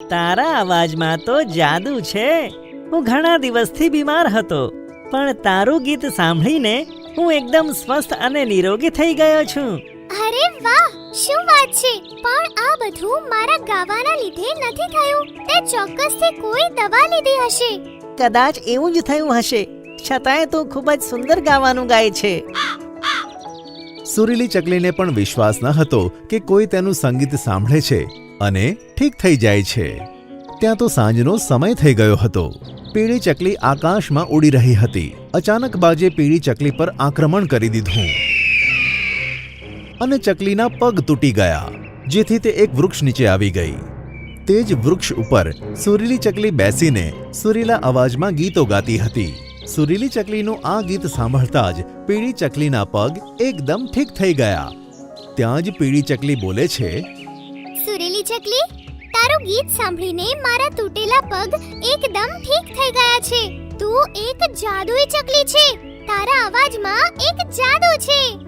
તારા અવાજમાં તો જાદુ છે. હું ઘણા દિવસથી બીમાર હતો પણ તારું ગીત સાંભળીને હું એકદમ સ્વસ્થ અને નિરોગી થઈ ગયો છું. અરે વાહ શું વાત છે? પણ આ બધું મારા ગાવાના લીધે નથી થયું. તે ચોક્કસથી કોઈ દવા લીધી હશે. કદાચ એવું જ થયું હશે. છતાંય તું ખૂબ જ સુંદર ગાવાનું ગાય છે. સુરીલી ચકલીને પણ વિશ્વાસ ન હતો કે કોઈ તેનું સંગીત સાંભળે છે. અને ઠીક થઈ જાય છે. ત્યાં તો સાંજનો સમય થઈ ગયો હતો. પીળી ચકલી આકાશમાં ઉડી રહી હતી. અચાનક બાજે પીળી ચકલી પર આક્રમણ કરી દીધું. અને ચકલીના પગ તૂટી ગયા, જેથી તે એક વૃક્ષ નીચે આવી ગઈ. તે જ વૃક્ષ ઉપર સુરીલી ચકલી બેસીને સુરીલા અવાજમાં ગીતો ગાતી હતી. સુરીલી ચકલીનું આ ગીત સાંભળતા જ પીળી ચકલીના પગ એકદમ ઠીક થઈ ગયા. ત્યાં જ પીળી ચકલી બોલે છે સુરેલી ચકલી, તારું ગીત સાંભળીને મારા તૂટેલા પગ એકદમ ઠીક થઈ ગયા છે. તું એક જાદુઈ ચકલી છે. તારા અવાજમાં એક જાદુ છે.